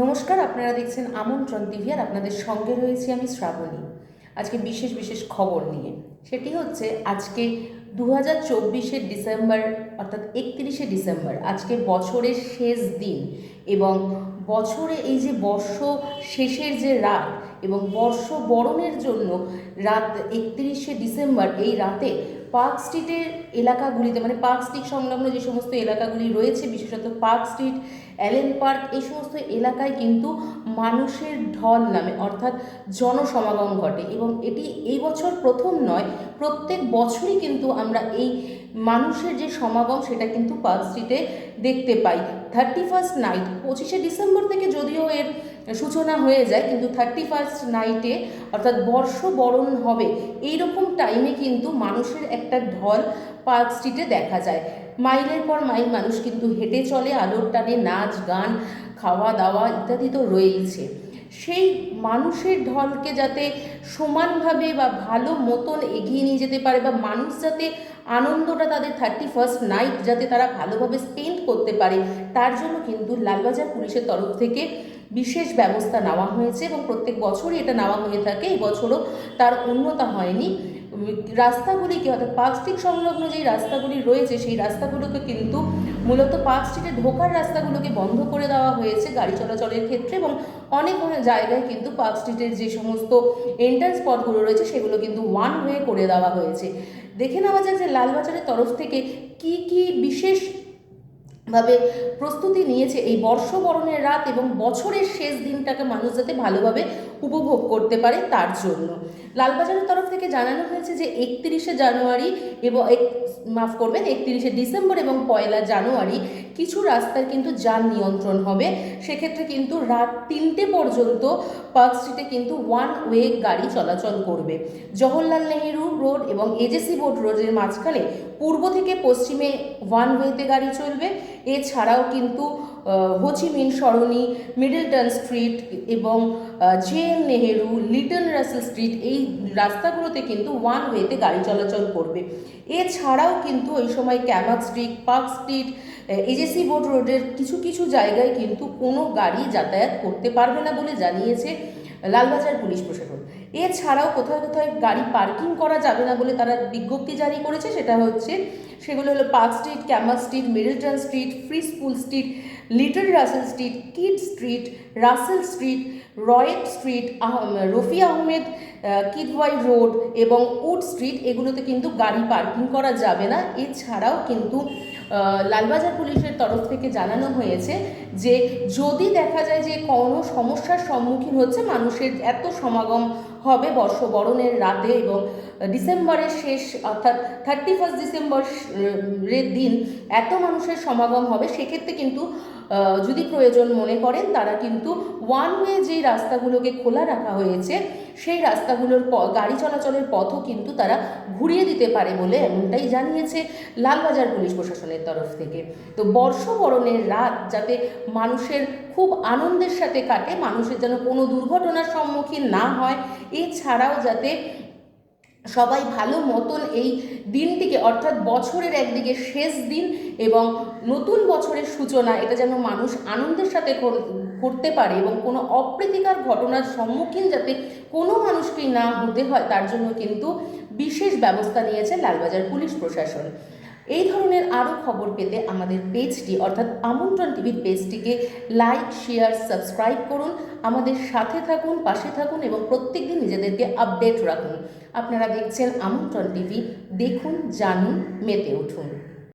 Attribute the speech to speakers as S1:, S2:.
S1: নমস্কার, আপনারা দেখছেন আমন্ত্রণ টিভি আর আপনাদের সঙ্গে রয়েছি আমি শ্রাবণী। আজকে বিশেষ বিশেষ খবর নিয়ে। সেটি হচ্ছে আজকে দু হাজার চব্বিশে ডিসেম্বর, অর্থাৎ একত্রিশে ডিসেম্বর, আজকে বছরের শেষ দিন এবং বছরে এই যে বর্ষ শেষের যে রাত এবং বর্ষ বরণের জন্য রাত একত্রিশে ডিসেম্বর, এই রাতে পার্ক স্ট্রিটের এলাকাগুলিতে মানে পার্ক স্ট্রিট সংলগ্ন যে সমস্ত এলাকাগুলি রয়েছে, বিশেষত পার্ক স্ট্রিট, অ্যালেন পার্ক, এই সমস্ত এলাকায় কিন্তু মানুষের ঢল নামে, অর্থাৎ জনসমাগম ঘটে। এবং এটি এই বছর প্রথম নয়, প্রত্যেক বছরই কিন্তু আমরা এই মানুষের যে সমাগম সেটা কিন্তু পার্ক স্ট্রিটে দেখতে পাই। থার্টি ফার্স্ট নাইট পঁচিশে ডিসেম্বর থেকে যদিও এর সূচনা হয়ে যায়, কিন্তু থার্টি ফার্স্ট নাইটে অর্থাৎ বর্ষ বরণ হবে, এইরকম টাইমে কিন্তু মানুষের একটা ঢল পার্ক স্ট্রিটে দেখা যায়। মাইলের পর মাইল মানুষ কিন্তু হেঁটে চলে, আলোর টানে নাচ, গান খাওয়া দাওয়া ইত্যাদি তো রয়েইছে। সেই মানুষের ঢলকে যাতে সমানভাবে বা ভালো মতন এগিয়ে নিয়ে যেতে পারে বা মানুষ যাতে আনন্দটা তাদের থার্টি ফার্স্ট নাইট যাতে তারা ভালোভাবে স্পেন্ড করতে পারে, তার জন্য কিন্তু লালবাজার পুলিশের তরফ থেকে বিশেষ ব্যবস্থা নেওয়া হয়েছে এবং প্রত্যেক বছরই এটা নেওয়া হয়ে থাকে। এই বছরও তার উন্নতা হয়নি। রাস্তাগুলিকে অর্থাৎ পার্ক স্ট্রিট সংলগ্ন যেই রাস্তাগুলি রয়েছে, সেই রাস্তাগুলোকে কিন্তু মূলত পার্ক স্ট্রিটে ঢোকার রাস্তাগুলোকে বন্ধ করে দেওয়া হয়েছে গাড়ি চলাচলের ক্ষেত্রে এবং অনেক জায়গায় কিন্তু পার্ক স্ট্রিটের যে সমস্ত এন্ট্রান্স পথগুলো রয়েছে, সেগুলো কিন্তু ওয়ান ওয়ে করে দেওয়া হয়েছে। দেখে নেওয়া যায় যে লালবাজারের তরফ থেকে কি কি বিশেষ ভাবে প্রস্তুতি নিয়েছে এই বর্ষবরণের রাত এবং বছরের শেষ দিনটাকে মানুষ যাতে ভালোভাবে উপভোগ করতে পারে তার জন্য। লালবাজারের তরফ থেকে জানানো হয়েছে যে একত্রিশে জানুয়ারি এবং মাফ করবেন, একত্রিশে ডিসেম্বর এবং পয়লা জানুয়ারি কিছু রাস্তার কিন্তু যান নিয়ন্ত্রণ হবে। সেক্ষেত্রে কিন্তু রাত তিনটে পর্যন্ত পার্ক স্ট্রিটে কিন্তু ওয়ান ওয়ে গাড়ি চলাচল করবে। জওহরলাল নেহেরু রোড এবং এজেসি বোর্ড রোডের মাঝখানে পূর্ব থেকে পশ্চিমে ওয়ান ওয়েতে গাড়ি চলবে। এছাড়াও কিন্তু হোচিমিন সরণি, মিডলটন স্ট্রিট এবং J N Nehru, Little Russell Street এই রাস্তাগুলোতে কিন্তু ওয়ান ওয়েতে গাড়ি চলাচল করবে। এছাড়াও কিন্তু এই সময় Camac Street, Park Street AJC board রোডের কিছু কিছু জায়গায় কিন্তু কোনো গাড়ি যাতায়াত করতে পারবে না বলে জানিয়েছে লালবাজার পুলিশ প্রশাসন। এছাড়াও কোথাও কোথাও গাড়ি পার্কিং করা যাবে না বলে তারা বিজ্ঞপ্তি জারি করেছে। সেটা হচ্ছে, সেগুলো হলো Park Street Camac Street, Middleton Street, Free School Street Little Russell Street Kyd Street Russell Street Royd Street Rafi Ahmed Kidwai Road এবং উড স্ট্রিট, এগুলোতে কিন্তু গাড়ি পার্কিং করা যাবে না। এছাড়াও কিন্তু লালবাজার পুলিশের তরফ থেকে জানানো হয়েছে যে যদি দেখা যায় যে কোনো সমস্যার সম্মুখীন হচ্ছে, মানুষের এত সমাগম হবে বর্ষবরণের রাতে এবং ডিসেম্বরের শেষ, অর্থাৎ থার্টি ফার্স্ট ডিসেম্বর এর দিন এত মানুষের সমাগম হবে, সেক্ষেত্রে কিন্তু যদি প্রয়োজন মনে করেন, তারা কিন্তু ওয়ান ওয়ে যেই রাস্তাগুলোকে খোলা রাখা হয়েছে, সেই রাস্তাগুলোর গাড়ি চলাচলের পথও কিন্তু তারা ঘুরিয়ে দিতে পারে বলে এমনটাই জানিয়েছে লালবাজার পুলিশ প্রশাসনের তরফ থেকে। তো বর্ষবরণের রাত যাতে মানুষের খুব আনন্দের সাথে কাটে, মানুষের যেন কোনো দুর্ঘটনার সম্মুখীন না হয়, এছাড়াও যাতে সবাই ভালো মতন এই দিনটিকে, অর্থাৎ বছরের একদিকে শেষ দিন এবং নতুন বছরের সূচনা, এটা যেন মানুষ আনন্দের সাথে কর- করতে পারে এবং কোনো অপ্রীতিকর ঘটনার সম্মুখীন যাতে কোনো মানুষকেই না হতে হয়, তার জন্য কিন্তু বিশেষ ব্যবস্থা নিয়েছে লালবাজার পুলিশ প্রশাসন। এই ধরনের আরও খবর পেতে আমাদের পেজটি, অর্থাৎ আমন্ত্রণ টিভির পেজটিকে লাইক শেয়ার সাবস্ক্রাইব করুন, আমাদের সাথে থাকুন, পাশে থাকুন এবং প্রত্যেক দিন নিজেদেরকে আপডেট রাখুন। আপনারা দেখছেন আমন্ত্রণ টিভি, দেখুন, জানুন, মেতে উঠুন।